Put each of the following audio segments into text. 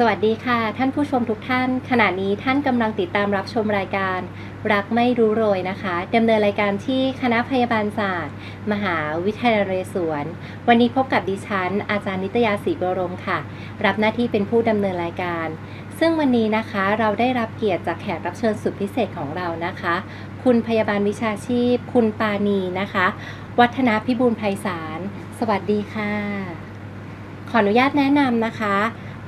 สวัสดีค่ะ ท่านผู้ชมทุกท่าน ขณะนี้ท่านกำลังติดตามรับชมรายการ รักไม่รู้โรยนะคะดำเนินรายการที่คณะพยาบาลศาสตร์ มหาวิทยาลัยนเรศวร วันนี้พบกับดิฉัน อาจารย์นิตยาศรีบรมค่ะ รับหน้าที่เป็นผู้ดำเนินรายการ ซึ่งวันนี้นะคะเราได้รับเกียรติจากแขกรับเชิญสุดพิเศษของเรานะคะ คุณพยาบาลวิชาชีพ คุณปานีนะคะ วัฒนาพิบูลไพศาลสวัสดีค่ะ ขออนุญาตแนะนำนะคะ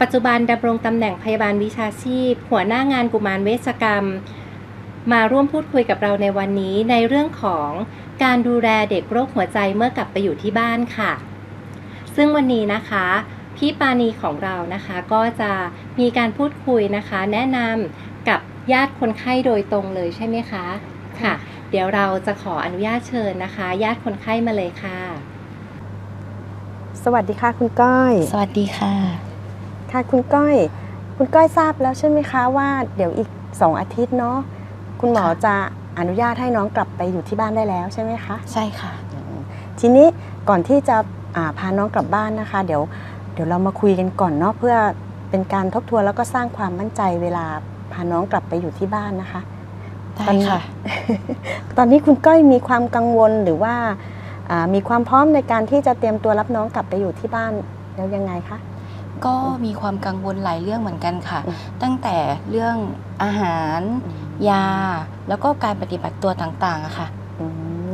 ปัจจุบันดำรงตำแหน่งพยาบาลวิชาชีพ หัวหน้างานกุมารเวชกรรม มาร่วมพูดคุยกับเราในวันนี้ในเรื่องของการดูแลเด็กโรคหัวใจเมื่อกลับไปอยู่ที่บ้านค่ะ ซึ่งวันนี้นะคะ พี่ปานีของเรานะคะก็จะมีการพูดคุยนะคะ แนะนำกับญาติคนไข้โดยตรงเลยใช่ไหมคะค่ะ เดี๋ยวเราจะขออนุญาตเชิญนะคะ ญาติคนไข้มาเลยค่ะ สวัสดีค่ะคุณก้อย สวัสดีค่ะ ค่ะคุณก้อย คุณก้อยทราบแล้วใช่ไหมคะว่าเดี๋ยวอีก2อาทิตย์เนาะคุณหมอค่ะจะอนุญาตให้น้องกลับไปอยู่ที่บ้านได้แล้วใช่ไหมคะใช่ค่ะ ทีนี้ก่อนที่จะอ่าพาน้องกลับบ้านนะคะ เดี๋ยวเดี๋ยวเรามาคุยกันก่อนเนาะเพื่อเป็นการทบทวนแล้วก็สร้างความมั่นใจเวลาพาน้องกลับไปอยู่ที่บ้านนะคะได้ตอนนี้ค่ะ ตอนนี้คุณก้อยมีความกังวลหรือว่าอ่ามีความพร้อมในการที่จะเตรียมตัวรับน้องกลับไปอยู่ที่บ้านแล้วยังไงคะ ก็มีความกังวลหลายเรื่องเหมือนกันค่ะอืมตั้งแต่เรื่องอาหาร ยา แล้วก็การปฏิบัติตัวต่างๆอะค่ะอื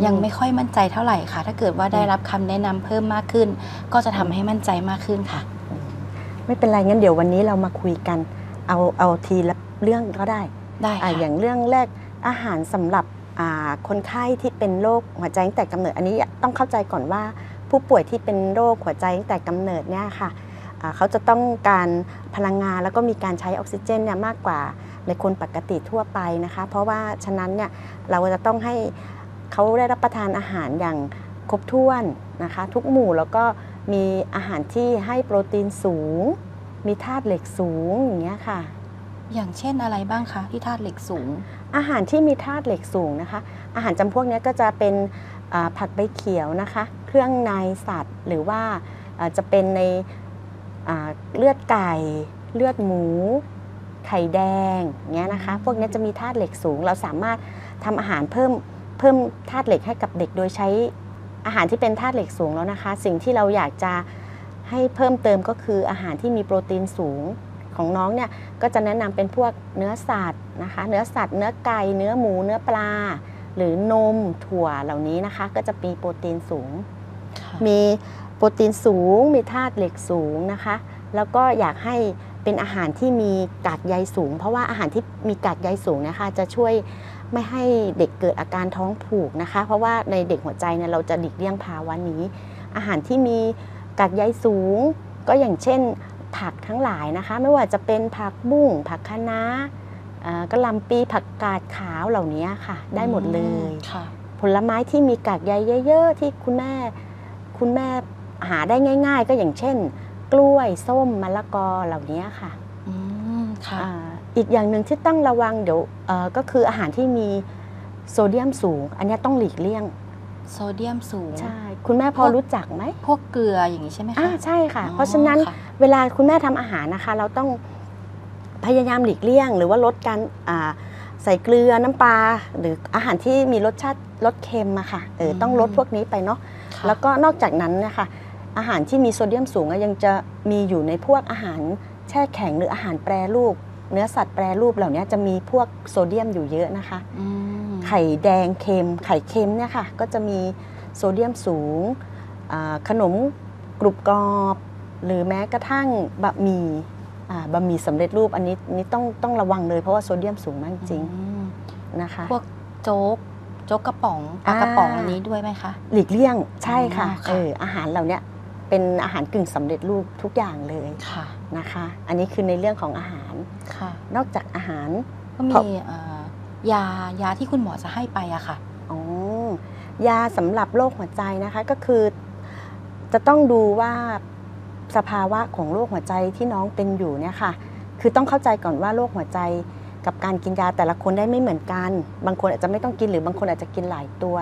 ยังไม่ค่อยมั่นใจเท่าไหร่ค่ะ ถ้าเกิดว่าได้รับคำแนะนำเพิ่มมากขึ้น ก็จะทำให้มั่นใจมากขึ้นค่ะ ไม่เป็นไรงั้นเดี๋ยววันนี้เรามาคุยกัน เอาเอาทีละเรื่องก็ได้ได้อ่าค่ะ อย่างเรื่องแรกอาหารสำหรับอ่าคนไข้ที่เป็นโรคหัวใจตั้งแต่กำเนิด อันนี้ต้องเข้าใจก่อนว่า ผู้ป่วยที่เป็นโรคหัวใจตั้งแต่กำเนิดเนี่ยค่ะอ่า เขาจะต้องการพลังงานแล้วก็มีการใช้ออกซิเจนเนี่ยมากกว่าในคนปกติทั่วไปนะคะ เพราะว่าฉะนั้นเนี่ยเราจะต้องให้เขาได้รับประทานอาหารอย่างครบถ้วนนะคะ ทุกหมู่แล้วก็มีอาหารที่ให้โปรตีนสูง มีธาตุเหล็กสูงอย่างเงี้ยค่ะ อย่างเช่นอะไรบ้างคะที่ธาตุเหล็กสูง อาหารที่มีธาตุเหล็กสูงนะคะ อาหารจำพวกเนี้ยก็จะเป็นอ่าผักใบเขียวนะคะ เครื่องในสัตว์หรือว่าอ่าจะเป็นในอ่า เลือดไก่ เลือดหมู ไข่แดงเงี้ยนะคะ พวกเนี้ยจะมีธาตุเหล็กสูง เราสามารถทำอาหารเพิ่มเพิ่มธาตุเหล็กให้กับเด็กโดยใช้อาหารที่เป็นธาตุเหล็กสูงแล้วนะคะ สิ่งที่เราอยากจะให้เพิ่มเติมก็คืออาหารที่มีโปรตีนสูงของน้องเนี่ยก็จะแนะนำเป็นพวกเนื้อสัตว์นะคะ เนื้อสัตว์เนื้อไก่เนื้อหมู เนื้อปลา หรือนมถั่วเหล่านี้นะคะ ก็จะมีโปรตีนสูง มีโป รตีนสูง มีธาตุเหล็กสูงนะคะ แล้วก็อยากให้เป็นอาหารที่มีกากใยสูง เพราะว่าอาหารที่มีกากใยสูงนะคะจะช่วยไม่ให้เด็กเกิดอาการท้องผูกนะคะ เพราะว่าในเด็กหัวใจเนี่ยเราจะหลีกเลี่ยงภาวะนี้ อาหารที่มีกากใยสูง ก็อย่างเช่นผักทั้งหลายนะคะ ไม่ว่าจะเป็นผักบุ้งผักคะน้าอ่ากระหลำปีผักกาดขาวเหล่านี้ค่ะ ได้หมดเลยค่ะผลไม้ที่มีกากใยเยอะ ๆ ที่คุณแม่คุณแม่ หาได้ง่าย ๆ ก็อย่างเช่น กล้วยส้มมะละกอเหล่านี้ค่ะอืมค่ะอ่าอีกอย่างหนึ่งที่ต้องระวังเดี๋ยวเอ่อก็คืออาหารที่มีโซเดียมสูง อันนี้ต้องหลีกเลี่ยง โซเดียมสูง ใช่ คุณแม่พอรู้จักไหม พวกเกลืออย่างนี้ใช่ไหมอ่าคะใช่ค่ะอ๋อเพราะฉะนั้นค่ะเวลาคุณแม่ทำอาหารนะคะ เราต้องพยายามหลีกเลี่ยง หรือว่าลดการอ่าใส่เกลือน้ำปลาหรืออาหารที่มีรสชาติรสเค็มอะค่ะเออต้องลดพวกนี้ไปเนาะค่ะแล้วก็นอกจากนั้นเนะคะ อาหารที่มีโซเดียมสูงอะยังจะมีอยู่ในพวกอาหารแช่แข็งหรืออาหารแปรรูป เนื้อสัตว์แปรรูปเหล่านี้จะมีพวกโซเดียมอยู่เยอะนะคะอืมไข่แดงเค็มไข่เค็มเนี่ยค่ะก็จะมีโซเดียมสูงอ่าขนมกรุบกรอบ หรือแม้กระทั่งบะหมี่อ่าบะหมี่สำเร็จรูปอันนี้นี่ต้องต้องระวังเลยเพราะว่าโซเดียมสูงมากจริงอืมนะคะพวกโจ๊กโจ๊กกระป๋องปลากระป๋องอันนี้ด้วยไหมคะ หลีกเลี่ยงใช่ค่ะอ๋อค่ะเอออาหารเหล่าเนี้ย เป็นอาหารกึ่งสำเร็จรูปทุกอย่างเลยค่ะนะคะ อันนี้คือในเรื่องของอาหารค่ะ นอกจากอาหารก็เพราะมีเอ่อยายาที่คุณหมอจะให้ไปอะค่ะอ๋อยาสำหรับโรคหัวใจนะคะก็คือ จะต้องดูว่าสภาวะของโรคหัวใจที่น้องเป็นอยู่เนี่ยค่ะ คือต้องเข้าใจก่อนว่าโรคหัวใจกับการกินยาแต่ละคนได้ไม่เหมือนกัน บางคนอาจจะไม่ต้องกินหรือบางคนอาจจะกินหลายตัว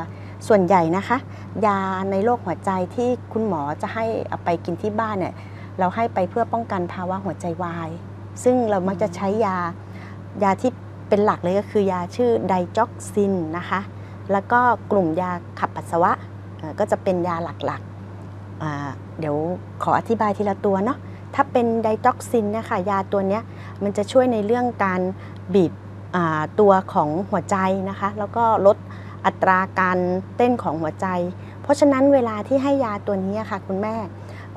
ส่วนใหญ่นะคะ ยาในโรคหัวใจที่คุณหมอจะให้เอาไปกินที่บ้านเนี่ยเราให้ไปเพื่อป้องกันภาวะหัวใจวาย ซึ่งเรามักจะใช้ยายาที่เป็นหลักเลยก็คือยาชื่อไดจ็อกซินนะคะแล้วก็กลุ่มยาขับปัสสาวะก็จะเป็นยาหลักๆ เดี๋ยวขออธิบายทีละตัวเนาะถ้าเป็นไดจ็อกซินเนี่ยค่ะยาตัวนี้มันจะช่วยในเรื่องการบีบตัวของหัวใจนะคะ แล้วก็ลด อัตราการเต้นของหัวใจ เพราะฉะนั้นเวลาที่ให้ยาตัวนี้ค่ะ คุณแม่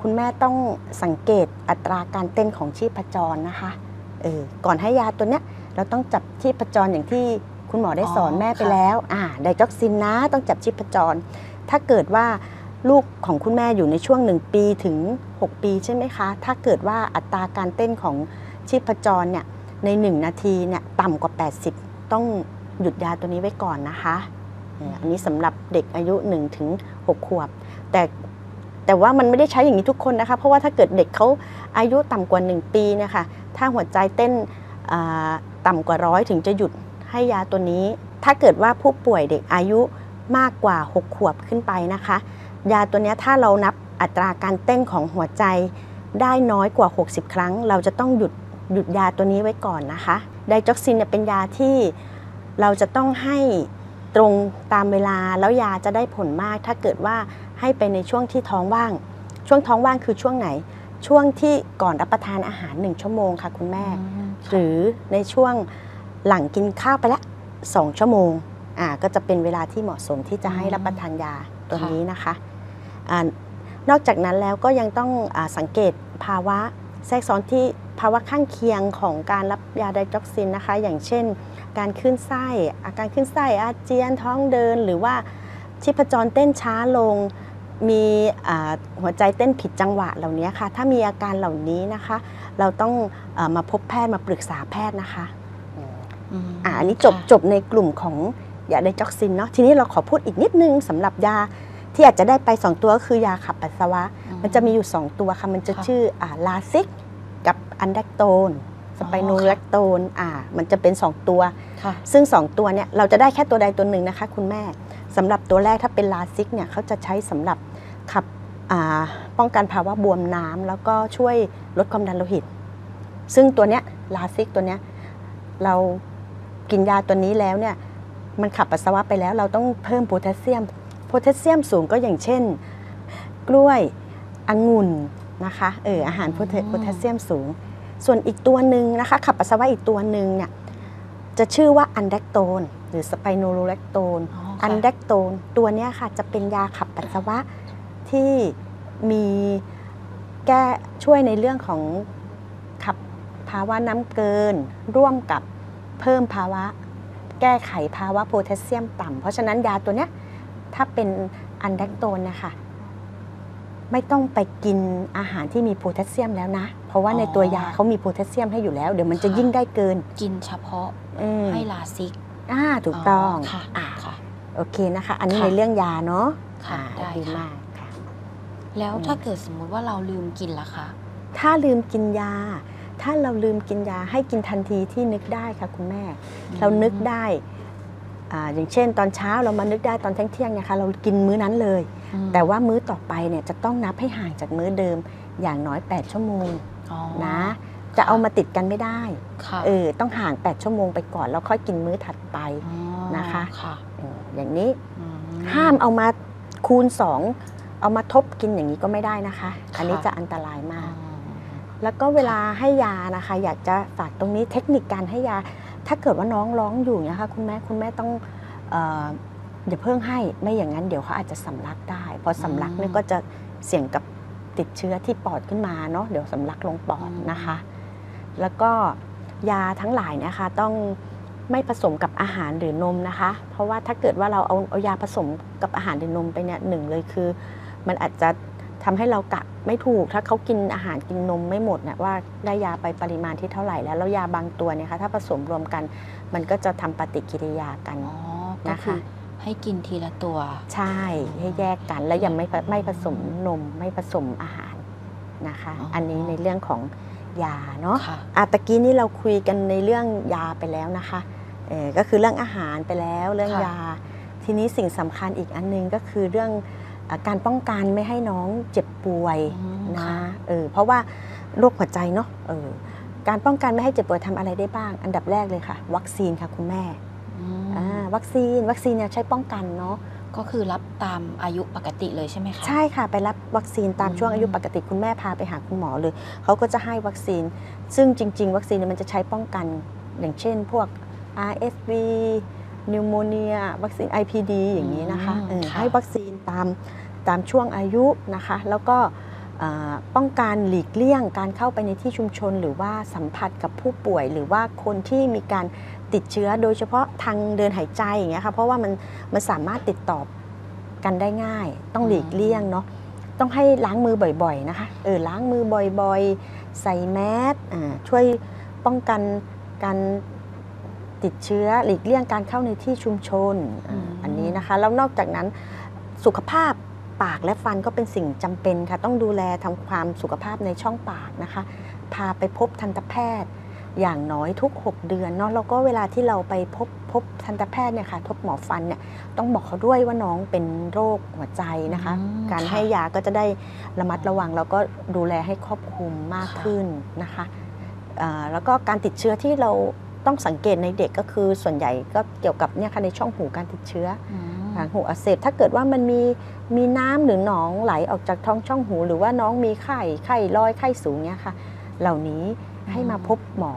คุณแม่ต้องสังเกตอัตราการเต้นของชีพจรนะคะเออก่อนให้ยาตัวเนี้ยเราต้องจับชีพจรอย่างที่คุณหมอได้สอนอ๋อแม่ไปค่ะแล้วอ่าไดจ็อกซินนะต้องจับชีพจร ถ้าเกิดว่าลูกของคุณแม่อยู่ในช่วง 1 ปีถึง 6 ปีใช่ไหมคะ ถ้าเกิดว่าอัตราการเต้นของชีพจรเนี่ยใน 1 นาทีเนี่ยต่ำกว่า 80 ต้องหยุดยาตัวนี้ไว้ก่อนนะคะเอันนี้สำหรับเด็กอายุ1ถึง6ขวบ แต่แต่ว่ามันไม่ได้ใช้อย่างนี้ทุกคนนะคะ เพราะว่าถ้าเกิดเด็กเขาอายุต่ำกว่า 1 ปีเนะคะถ้าหัวใจเต้นอ่าต่ำกว่าร้อยถึงจะหยุดให้ยาตัวนี้ ถ้าเกิดว่าผู้ป่วยเด็กอายุมากกว่า 6 ขวบขึ้นไปนะคะ ยาตัวนี้ถ้าเรานับอัตราการเต้นของหัวใจได้น้อยกว่า 60 ครั้ง เราจะต้องหยุดหยุดยาตัวนี้ไว้ก่อนนะคะ ไดจ็อกซินเนี่ยเป็นยาที่เราจะต้องให้ ตรงตามเวลาแล้วยาจะได้ผลมาก ถ้าเกิดว่าให้ไปในช่วงที่ท้องว่าง ช่วงท้องว่างคือช่วงไหน ช่วงที่ก่อนรับประทานอาหาร1ชั่วโมงค่ะคุณแม่อืมหรือในช่วงหลังกินข้าวไปละ2ชั่วโมงอ่าก็จะเป็นเวลาที่เหมาะสมที่จะให้รับประทานยาตัวนี้นะคะอานอกจากนั้นแล้วก็ยังต้องอาสังเกตภาวะแทรกซ้อนที่ภาวะข้างเคียงของการรับยาไดจ็อกซินนะคะ อย่างเช่น การขึ้นไส้ อาการขึ้นไส้อาเจียนท้องเดิน หรือว่าชีพจรเต้นช้าลง มีอ่าหัวใจเต้นผิดจังหวะเหล่านี้ค่ะ ถ้ามีอาการเหล่านี้นะคะ เราต้องอามาพบแพทย์มาปรึกษาแพทย์นะคะมอ่าอันนี้จบค่ะจบในกลุ่มของยาไดจ็อกซินเนาะทีนี้เราขอพูดอีกนิดนึงสำหรับยาที่อาจจะได้ไป 2 ตัวก็คือยาขับปัสสาวะ มันจะมีอยู่ 2 ตัวค่ะ มันจะค่ะชื่ออ่าลาซิกกับอันแดกโตน สไปโนแลกโตนอ่า มันจะเป็น 2 ตัวค่ะซึ่ง 2 ตัวเนี่ยเราจะได้แค่ตัวใดตัวหนึ่งนะคะ คุณแม่สำหรับตัวแรกถ้าเป็นลาซิกเนี่ยเขาจะใช้สำหรับขับอ่าป้องกันภาวะบวมน้ำแล้วก็ช่วยลดความดันโลหิต ซึ่งตัวเนี้ยลาซิกตัวเนี้ยเรากินยาตัวนี้แล้วเนี่ยมันขับปัสสาวะไปแล้วเราต้องเพิ่มโพแทสเซียมโพแทสเซียมสูงก็อย่างเช่น กล้วยองุ่นนะคะเอออาหารโพแทอืมโพแทสเซียมสูง ส่วนอีกตัวหนึ่งนะคะขับปัสสาวะอีกตัวหนึ่งเนี่ยจะชื่อว่าอันแดกโตนหรือสไปโนโลแลกโตนอ๋ออัค่ะนแดกโตนตัวเนี้ยค่ะจะเป็นยาขับปัสสาวะที่มีแก้ช่วยในเรื่องของขับภาวะน้ำเกิน ร่วมกับเพิ่มภาวะ แก้ไขภาวะโพแทสเซียมต่ำเพราะฉะนั้นยาตัวเนี้ยถ้าเป็นอันแดกโตนนะคะ ไม่ต้องไปกินอาหารที่มีโพแทสเซียมแล้วนะ เพราะว่าในตัวยาเขามีโพแทสเซียมให้อยู่แล้ว เดี๋ยวมันจะยิ่งได้เกิน กินเฉพาะอืมให้ลาซิกอ่าถูกต้องค่ะอ่าค่ะโอเคนะคะ อันนี้ค่ะในเรื่องยาเนาะค่ะอ่าได้ดีค่ะมากค่ะ แล้วอืมถ้าเกิดสมมุติว่าเราลืมกินล่ะคะ ถ้าลืมกินยา ถ้าเราลืมกินยาให้กินทันทีที่นึกได้ค่ะคุณแม่ เรานึกได้ อ่าอย่างเช่น ตอนเช้าเรามานึกได้ตอนเที่ยงๆเนี่ยค่ะเรากินมื้อนั้นเลยอืมแต่ว่ามื้อต่อไปเนี่ยจะต้องนับให้ห่างจากมื้อเดิมอย่างน้อย 8 ชั่วโมงอ๋อนะจะเอามาติดกันไม่ได้ค่ะเออต้องห่าง 8 ชั่วโมงไปก่อนแล้วค่อยกินมื้อถัดไปอ๋อนะคะค่ะเอออย่างนี้อืห้ามเอามาคูณ 2 เอามาทบกินอย่างนี้ก็ไม่ได้นะคะ อันนี้จะอันตรายอ๋มากอแล้วก็เวลาให้ยานะคะ อยากจะฝากตรงนี้เทคนิคการให้ยา ถ้าเกิดว่าน้องร้องอยู่เนี่ยค่ะคุณแม่คุณแม่ต้องเอออย่าเพิ่งให้ไม่อย่างนั้นเดี๋ยวเขาอาจจะสำลักได้ พอสำลักเนี่ยก็จะเสี่ยงกับติดเชื้อที่ปอดขึ้นมาเนาะเดี๋ยวสำลักลงปอดนะคะ แล้วก็ยาทั้งหลายนะคะต้องไม่ผสมกับอาหารหรือนมนะคะ เพราะว่าถ้าเกิดว่าเราเอาเอายาผสมกับอาหารหรือนมไปเนี่ยหนึ่งเลยคือ มันอาจจะ ทำให้เรากะไม่ถูก ถ้าเขากินอาหารกินนมไม่หมดเนี่ยว่าได้ยาไปปริมาณที่เท่าไหร่แล้วแล้วยาบางตัวเนี่ยค่ะถ้าผสมรวมกัน มันก็จะทำปฏิกิริยากันอ๋อก็นะคะคือให้กินทีละตัว ใช่ให้แยกกัน แล้วยังไม่ไม่ผสมนมไม่ผสมอาหารนะคะอ๋ออัอันนี้ในเรื่องของยาเนาะค่ะอาตะกี้นี้เราคุยกันในเรื่องยาไปแล้วนะคะเออก็คือเรื่องอาหารไปแล้วเรื่องค่ะยา ทีนี้สิ่งสำคัญอีกอันนึงก็คือเรื่องเอ่อ การป้องกันไม่ให้น้องเจ็บป่วยอืมนะค่ะเออเพราะว่าโรคหัวใจเนาะเออการป้องกันไม่ให้เจ็บป่วยทำอะไรได้บ้าง อันดับแรกเลยค่ะ วัคซีนค่ะคุณแม่อืมอ่าวัคซีนวัคซีนเนี่ยใช้ป้องกันเนาะก็คือรับตามอายุปกติเลยใช่ไหมคะใช่ค่ะไปรับวัคซีนตามอืมช่วงอายุปกติคุณแม่พาไปหาคุณหมอเลยเขาก็จะให้วัคซีน ซึ่งจริง ๆ วัคซีนเนี่ยมันจะใช้ป้องกันอย่างเช่นพวก RSV นิวโมเนียวัคซีน IPD อย่างนี้นะคะอืมเออค่ะให้วัคซีนตามตามช่วงอายุนะคะ แล้วก็อ่าป้องกันหลีกเลี่ยงการเข้าไปในที่ชุมชน หรือว่าสัมผัสกับผู้ป่วย หรือว่าคนที่มีการติดเชื้อโดยเฉพาะทางเดินหายใจอย่างเงี้ยค่ะเพราะว่ามันมันสามารถติดต่อกันได้ง่าย ต้องหลีกเลี่ยงเนาะต้องให้ล้างมือบ่อยๆนะคะเออล้างมือบ่อยๆ ใส่แมสอ่าช่วยป้องกันการ ติดเชื้อหลีกเลี่ยงการเข้าในที่ชุมชนอ่าอืมอันนี้นะคะ แล้วนอกจากนั้นสุขภาพปากและฟันก็เป็นสิ่งจำเป็นค่ะ ต้องดูแลทำความสุขภาพในช่องปากนะคะ พาไปพบทันตแพทย์ อย่างน้อยทุก 6 เดือนเนาะแล้วก็เวลาที่เราไปพบพบทันตแพทย์เนี่ยค่ะทบหมอฟันเนี่ยต้องบอกเขาด้วยว่าน้องเป็นโรคหัวใจนะคะอืมการค่ะให้ยาก็จะได้ระมัดระวัง แล้วก็ดูแลให้ครอบคลุมมากค่ะขึ้นนะคะอ่าแล้วก็การติดเชื้อที่เรา ต้องสังเกตในเด็กก็คือส่วนใหญ่ก็เกี่ยวกับเนี่ยค่ะในช่องหูการติดเชื้ออืมหางหูอักเสบถ้าเกิดว่ามันมีมีน้ำหรือหนองไหลออกจากท้องช่องหู หรือว่าน้องมีไข้ไข้ลอยไข้สูงเนี่ยค่ะ เหล่านี้ให้มาพบหมอ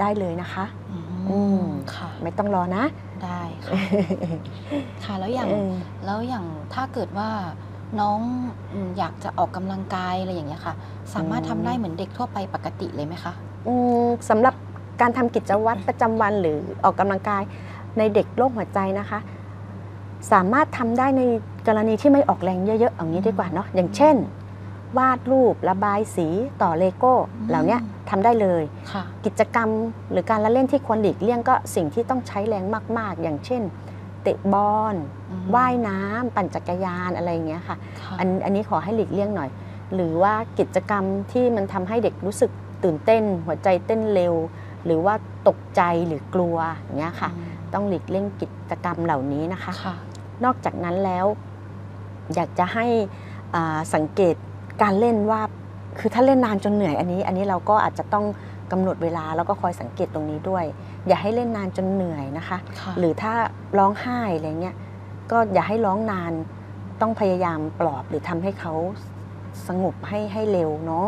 ได้เลยนะคะอือืมมค่ะ ไม่ต้องรอนะ ได้ค่ะค่ะแล้วอย่างเออแล้วอย่างถ้าเกิดว่าน้องอืมอยากจะออกกำลังกายอะไรอย่างเงี้ยค่ะ สามารถอืมทำได้เหมือนเด็กทั่วไปปกติเลยไหมคะอืมสำหรับ การทำกิจวัตรประจำวันหรือออกกำลังกายในเด็กโรคหัวใจนะคะ สามารถทำได้ในกรณีที่ไม่ออกแรงเยอะๆอย่างนี้ดีกว่าเนาะอย่างเช่น วาดรูประบายสีต่อเลโก้อืมเหล่าเนี้ยทำได้เลยค่ะกิจกรรมหรือการละเล่นที่ควรหลีกเลี่ยงก็สิ่งที่ต้องใช้แรงมากๆ อย่างเช่น เตะบอลอืมว่ายน้ำปั่นจักรยานอะไรอย่างเงี้ยค่ะค่ะอันอันนี้ขอให้หลีกเลี่ยงหน่อย หรือว่ากิจกรรมที่มันทำให้เด็กรู้สึกตื่นเต้น หัวใจเต้นเร็ว หรือว่าตกใจหรือกลัวอย่างเงี้ยค่ะอืมต้องหลีกเลี่ยงกิจกรรมเหล่านี้นะคะค่ะนอกจากนั้นแล้ว อยากจะให้อ่าสังเกตการเล่นว่าคือถ้าเล่นนานจนเหนื่อยอันนี้ อันนี้เราก็อาจจะต้องกำหนดเวลาแล้วก็คอยสังเกตตรงนี้ด้วย อย่าให้เล่นนานจนเหนื่อยนะคะค่ะหรือถ้าร้องไห้อะไรเงี้ยก็อย่าให้ร้องนานต้องพยายามปลอบหรือทำให้เขาสงบให้ให้เร็วเนาะ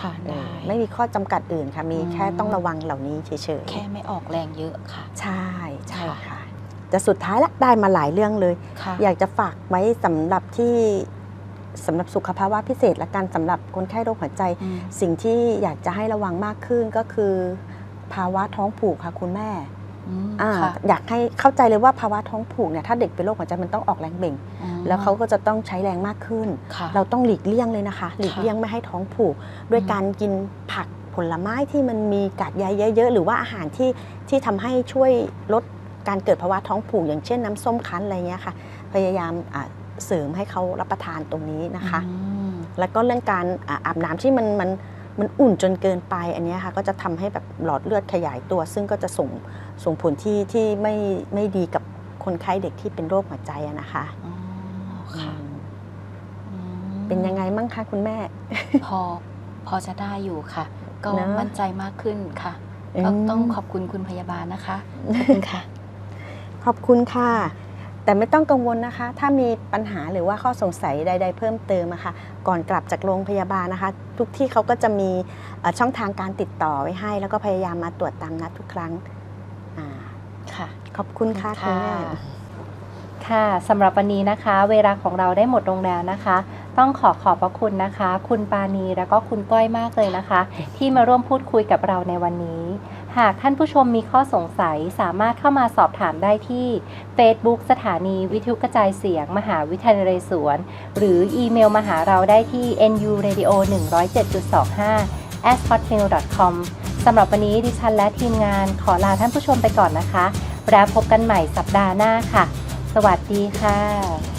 ค่ะเอได้อไม่มีข้อจำกัดอื่นค่ะ มีอืมแค่ต้องระวังเหล่านี้เฉยๆแค่ไม่ออกแรงเยอะค่ะ ใช่ใช่ค่ะค่ะแต่สุดท้ายละได้มาหลายเรื่องเลยค่ะอยากจะฝากไว้สำหรับที่สำหรับสุขภาวะพิเศษและการสำหรับคนไข้โรคหัวใจอืมสิ่งที่อยากจะให้ระวังมากขึ้นก็คือ ภาวะท้องผูกค่ะคุณแม่ อืมอ่าค่ะอยากให้เข้าใจเลยว่าภาวะท้องผูกเนี่ยถ้าเด็กเป็นโรคหัวใจมันต้องออกแรงเบ่งอืมแล้วเขาก็จะต้องใช้แรงมากขึ้นค่ะเราต้องหลีกเลี่ยงเลยนะคะ หลีกเลี่ยงไม่ให้ท้องผูก ด้วยอืมการกินผักผลไม้ที่มันมีกากใยเยอะๆหรือว่าอาหารที่ที่ทำให้ช่วยลดการเกิดภาวะท้องผูกอย่างเช่นน้ำส้มคั้นอะไรเงี้ยค่ะ พยายามอ่าเสริมให้เขารับประทานตรงนี้นะคะอืมแล้วก็เรื่องการอ่าอาบน้ำที่มันมัน มันอุ่นจนเกินไปอันเนี้ยค่ะก็จะทำให้แบบหลอดเลือดขยายตัว ซึ่งก็จะส่งส่งผลที่ที่ไม่ไม่ดีกับคนไข้เด็กที่เป็นโรคหัวใจอะนะคะอ๋อค่ะอืมอืมเป็นยังไงมั่งคะคุณแม่ พอพอจะได้อยู่ค่ะ ก็เนอะมั่นใจมากขึ้นค่ะอืมก็ต้องขอบคุณคุณพยาบาลนะคะขอบคุณค่ะ ขอบคุณค่ะ แต่ไม่ต้องกังวลนะคะ ถ้ามีปัญหาหรือว่าข้อสงสัยใด ๆ เพิ่มเติมอะค่ะก่อนกลับจากโรงพยาบาลนะคะ ทุกที่เขาก็จะมีเอ่อช่องทางการติดต่อไว้ให้ แล้วก็พยายามมาตรวจตามนัดทุกครั้งอาค่ะ ขอบคุณค่ะคุณแม่ค่ะสำหรับวันนี้นะคะ เวลาของเราได้หมดลงแล้วนะคะ ต้องขอขอบพระคุณนะคะ คุณปานีแล้วก็คุณก้อยมากเลยนะคะ ที่มาร่วมพูดคุยกับเราในวันนี้ หากท่านผู้ชมมีข้อสงสัยสามารถเข้ามาสอบถามได้ที่ Facebook สถานีวิทยุกระจายเสียง มหาวิทยาลัยนเรศวรหรืออีเมลมาหาเราได้ที่ nuradio 107.25 at hotmail com สำหรับวันนี้ดิฉันและทีมงานขอลาท่านผู้ชมไปก่อนนะคะ แล้วพบกันใหม่สัปดาห์หน้าค่ะ สวัสดีค่ะ